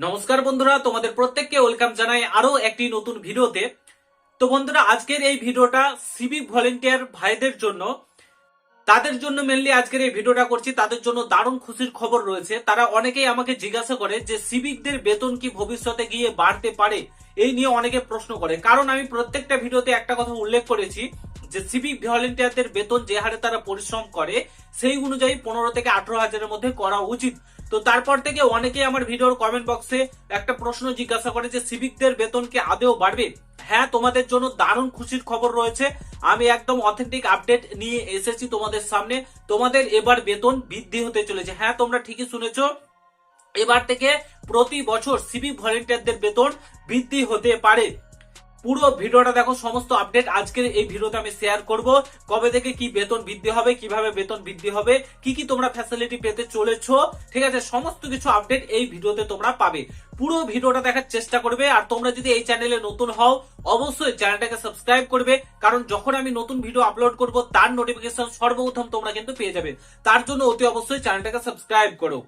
নমস্কার বন্ধুরা, তোমাদের প্রত্যেককে ওয়েলকাম জানাই আরও একটি নতুন ভিডিওতে। তো বন্ধুরা, আজকের এই ভিডিওটা সিভিক ভলেন্টিয়ার ভাইদের জন্য। তাদের জন্য মেনলি আজকের এই ভিডিওটা করছি, তাদের জন্য দারুণ খুশির খবর রয়েছে। তারা অনেকেই আমাকে জিজ্ঞাসা করে যে সিভিকদের বেতন কি ভবিষ্যতে গিয়ে বাড়তে পারে? এই নিয়ে অনেকে প্রশ্ন করে। কারণ আমি প্রত্যেকটা ভিডিওতে একটা কথা উল্লেখ করেছি যে সিভিক ভলেন্টিয়ারদের বেতন যে হারে তারা পরিশ্রম করে, সেই অনুযায়ী পনেরো থেকে আঠারো হাজারের মধ্যে করা উচিত। তো তারপর থেকে অনেকেই আমার ভিডিওর কমেন্ট বক্সে একটা প্রশ্ন জিজ্ঞাসা করে যে, সিভিকদের বেতন কি আদেও বাড়বে? হ্যাঁ তোমাদের জন্য দারুণ খুশির খবর রয়েছে। আমি একদম অথেন্টিক আপডেট নিয়ে এসেছি তোমাদের সামনে। তোমাদের এবার বেতন বৃদ্ধি হতে চলেছে। হ্যাঁ তোমরা ঠিকই শুনেছো। এবার থেকে প্রতি বছর সিভিক ভলেন্টিয়ারদের বেতন বৃদ্ধি হতে পারে। পুরো ভিডিওটা দেখো, সমস্ত আপডেট আজকের এই ভিডিওতে আমি শেয়ার করব। কবে থেকে কি বেতন বৃদ্ধি হবে, কীভাবে বেতন বৃদ্ধি হবে, কি কি তোমরা ফ্যাসিলিটি পেতে চলেছো, ঠিক আছে? সমস্ত কিছু আপডেট এই ভিডিওতে তোমরা পাবে। পুরো ভিডিওটা দেখার চেষ্টা করবে, আর তোমরা যদি এই চ্যানেলে নতুন হও, অবশ্যই চ্যানেলটাকে সাবস্ক্রাইব করবে, কারণ যখন আমি নতুন ভিডিও আপলোড করব, তার নোটিফিকেশন সর্বপ্রথম তোমরা কিন্তু পেয়ে যাবে। তার জন্য অতি অবশ্যই চ্যানেলটাকে সাবস্ক্রাইব করো।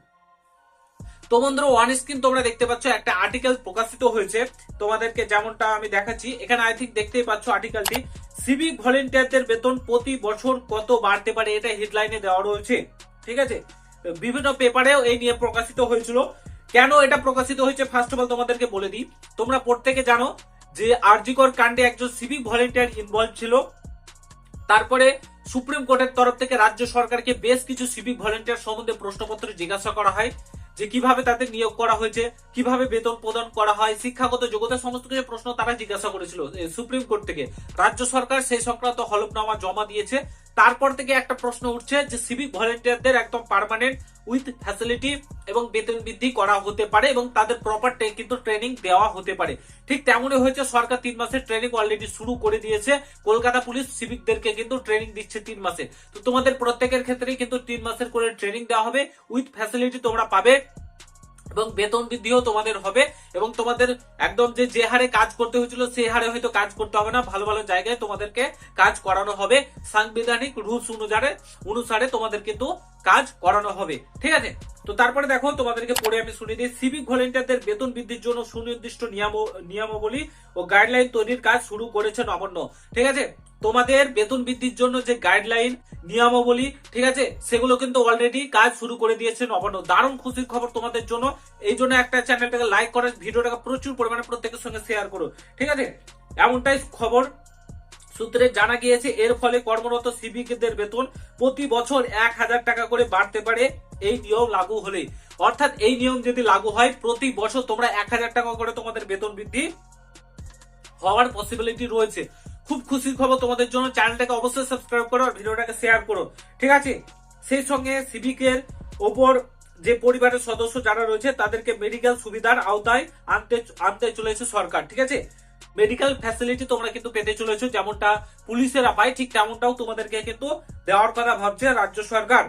তো বন্ধুরা ওয়ান স্ক্রিন তোমরা দেখতে পাচ্ছ একটা আর্টিকেল প্রকাশিত হয়েছে। তোমাদেরকে যেমনটা আমি দেখাচ্ছি, এখানে আই থিঙ্ক দেখতেই পাচ্ছ আর্টিকেলটি সিভিক ভলেন্টিয়ারদের বেতন প্রতি বছর কত বাড়তে পারে এটা হেডলাইনে দেওয়া রয়েছে, ঠিক আছে? বিভিন্ন পেপারেও এই নিয়ে প্রকাশিত হয়েছিল। কেন এটা প্রকাশিত হয়েছে? ফার্স্ট অফ অল তোমাদেরকে বলে দিই। তোমরা প্রত্যেকে জানো যে আরজিকর কাণ্ডে একজন সিভিক ভলেন্টিয়ার ইনভলভ ছিল। তারপরে সুপ্রিম কোর্টের তরফ থেকে রাজ্য সরকারকে বেশ কিছু সিভিক ভলেন্টিয়ার সম্বন্ধে প্রশ্নপত্র জিজ্ঞাসা করা হয়। যে কীভাবে তাদের নিয়োগ করা হয়েছে, কীভাবে বেতন প্রদান করা হয়, শিক্ষাগত যোগ্যতা সমস্ত কিছু প্রশ্ন তারা জিজ্ঞাসা করেছিল সুপ্রিম কোর্ট থেকে। রাজ্য সরকার সেই সংক্রান্ত হলফনামা জমা দিয়েছে তারপর থেকে একটা প্রশ্ন উঠছে যে সিভিক ভলেন্টিয়ারদের একদম পার্মানেন্ট উইথ ফ্যাসিলিটি এবং বেতন বৃদ্ধি করা হতে পারে এবং তাদের প্রপার কিন্তু ট্রেনিং দেওয়া হতে পারে। ঠিক তেমনই হয়েছে, সরকার তিন মাসের ট্রেনিং অলরেডি শুরু করে দিয়েছে। কলকাতা পুলিশ সিভিকদেরকে কিন্তু ট্রেনিং দিচ্ছে তিন মাসে। তো তোমাদের প্রত্যেকের ক্ষেত্রেই কিন্তু তিন মাসের করে ট্রেনিং দেওয়া হবে। উইথ ফ্যাসিলিটি তোমরা পাবে। এবং বেতন বৃদ্ধিও তোমাদের হবে এবং তোমাদের একদম যে যে হারে কাজ করতে হয়েছিল সেই হারে হয়তো কাজ করতে হবে না। ভালো ভালো জায়গায় তোমাদেরকে কাজ করানো হবে। সাংবিধানিক রুলস অনুসারে অনুসারে তোমাদের কিন্তু কাজ করানো হবে। ঠিক আছে? তো তারপরে দেখো, তোমাদেরকে পড়ে আমি শুনিয়ে দিই। সিভিক ভলেন্টিয়ারদের বেতন বৃদ্ধির জন্য সুনির্দিষ্ট নিয়ম, নিয়মাবলী ও গাইডলাইন তৈরির কাজ শুরু করেছে নবান্ন। ঠিক আছে? তোমাদের বেতন বৃদ্ধির জন্য যে গাইডলাইন নিয়মাবলী, ঠিক আছে? সেগুলো কিন্তু অলরেডি কাজ শুরু করে দিয়েছে নবান্ন দারুণ খুশির খবর তোমাদের জন্য। এই জন্য একটা চ্যানেলটাকে লাইক করে, ভিডিওটাকে প্রচুর পরিমাণে প্রত্যেকের সঙ্গে শেয়ার করো, ঠিক আছে? এমনটাই খবর সূত্রে জানা গিয়েছে, এর ফলে কর্মরত সিভিকদের বেতন প্রতি বছর এক হাজার টাকা করে বাড়তে পারে এই নিয়ম লাগু হলে। অর্থাৎ এই নিয়ম যদি লাগু হয়, প্রতি বছর তোমরা এক হাজার টাকা করে তোমাদের বেতন বৃদ্ধি হওয়ার পসিবিলিটি রয়েছে। খুব খুশির খবর তোমাদের জন্য। চ্যানেলটাকে অবশ্যই সাবস্ক্রাইব করো আর ভিডিওটাকে শেয়ার করো। ঠিক আছে? সেই সঙ্গে সিভিকের ওপর যে পরিবারের সদস্য যারা রয়েছে, তাদেরকে মেডিকেল সুবিধার আওতায় আনতে আনতে চলেছে সরকার। ঠিক আছে? মেডিকেল ফ্যাসিলিটি তোমরা কিন্তু পেতে চলেছো, যেমনটা পুলিশেরা পায়, ঠিক তেমনটাও তোমাদেরকে কিন্তু দেওয়ার কথা ভাবছে রাজ্য সরকার।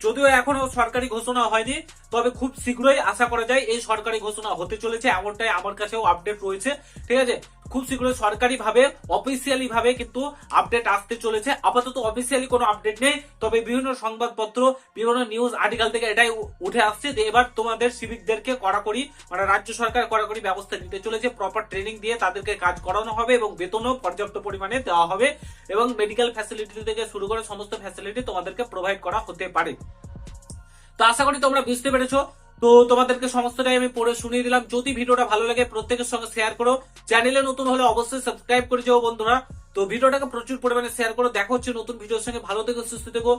যদিও এখনও সরকারি ঘোষণা হয়নি, তবে খুব শীঘ্রই আশা করা যায় এই সরকারি ঘোষণা হতে চলেছে, এমনটাই আমার কাছেও আপডেট রয়েছে। ঠিক আছে? খুব শীঘ্রই সরকারি ভাবে অফিসিয়ালি ভাবে কিন্তু আপডেট আসতে চলেছে। আপাতত অফিসিয়ালি কোনো আপডেট নেই, তবে বিভিন্ন সংবাদপত্র, বিভিন্ন নিউজ আর্টিকেল থেকে এটাই উঠে আসছে যে এবার তোমাদের সিভিকদেরকে কড়াকড়ি মানে রাজ্য সরকার কড়াকড়ি ব্যবস্থা নিতে চলেছে। প্রপার ট্রেনিং দিয়ে তাদেরকে কাজ করানো হবে এবং বেতনও পর্যাপ্ত পরিমাণে দেওয়া হবে এবং মেডিকেল ফ্যাসিলিটি থেকে শুরু করে সমস্ত ফ্যাসিলিটি তোমাদেরকে প্রোভাইড করা হতে পারে। তো আশা করি তোমরা বুঝতে পেরেছ। তো তোমাদেরকে সমস্তটাই আমি পড়ে শুনিয়ে দিলাম। যদি ভিডিওটা ভালো লাগে, প্রত্যেকের সঙ্গে শেয়ার করো। চ্যানেলে নতুন হলে অবশ্যই সাবস্ক্রাইব করে যাও বন্ধুরা। তো ভিডিওটাকে প্রচুর পরিমাণে শেয়ার করো। দেখা হচ্ছে নতুন ভিডিওর সঙ্গে। ভালো থেকো, সুস্থ থেকো।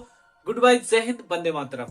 গুড বাই জয় হিন্দ বন্দে মাতরম